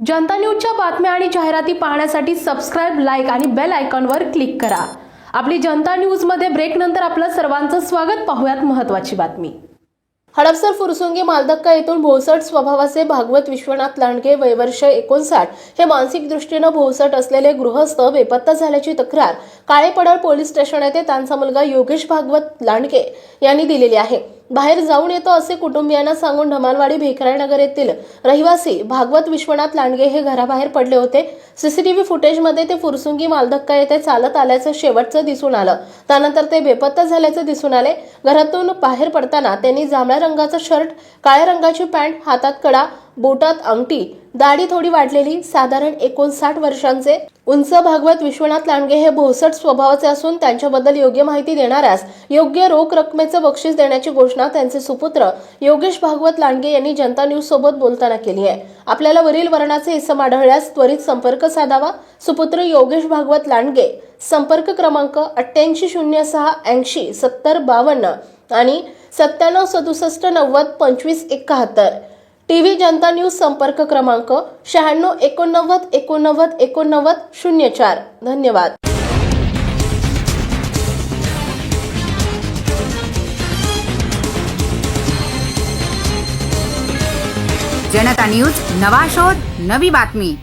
जनता न्यूजच्या बातम्या आणि जाहिराती पाहण्यासाठी सबस्क्राईब लाईक आणि बेल आयकॉनवर क्लिक करा. आपली जनता न्यूजमध्ये ब्रेक नंतर आपलं सर्वांचं स्वागत. पाहुयात महत्वाची बातमी. हडपसर फुरसुंगी मालदक्का येथून भोसट स्वभावाचे भागवत विश्वनाथ लांडगे वयवर्ष एकोणसाठ. हे मानसिक दृष्टीनं भोसट असलेले गृहस्थ बेपत्ता झाल्याची तक्रार. काळेपडळ पोलीस स्टेशन येथे त्यांचा मुलगा योगेश भागवत लांडगे यांनी दिलेली आहे. बाहेर जाऊन येतो असे कुटुंबियांना सांगून ढमालवाडी भेकरायनगर येथील रहिवासी भागवत विश्वनाथ लांडगे हे घराबाहेर पडले होते. सीसीटीव्ही फुटेजमध्ये ते फुरसुंगी मालधक्का येथे चालत आल्याचं शेवटचं दिसून आलं. त्यानंतर ते बेपत्ता झाल्याचं दिसून आले. घरातून बाहेर पडताना त्यांनी जांभळ्या रंगाचा शर्ट काळ्या रंगाची पॅन्ट हातात कडा बोटात अंगठी दाढी थोडी वाढलेली साधारण एकोणसाठ वर्षांचे उंच भागवत विश्वनाथ लांडगे हे भोसट स्वभावाचे असून त्यांच्याबद्दल योग्य माहिती देणाऱ्यास योग्य रोख रकमेचं बक्षीस देण्याची घोषणा त्यांचे सुपुत्र योगेश भागवत लांडगे यांनी जनता न्यूज सोबत बोलताना केली आहे. आपल्याला वरील वर्णाचे इसम आढळल्यास त्वरित संपर्क साधावा. सुपुत्र योगेश भागवत लांडगे संपर्क क्रमांक अठ्ठ्याऐंशी शून्य सहा ऐंशी सत्तर बावन्न आणि सत्त्याण्णव सदुसष्ट नव्वद पंचवीस एकाहत्तर. टी व्ही जनता न्यूज संपर्क क्रमांक शहाण्णव एकोणनव्वद एकोणनव्वद एकोणनव्वद शून्य चार. धन्यवाद. जनता न्यूज नवा शोध नवी बातमी.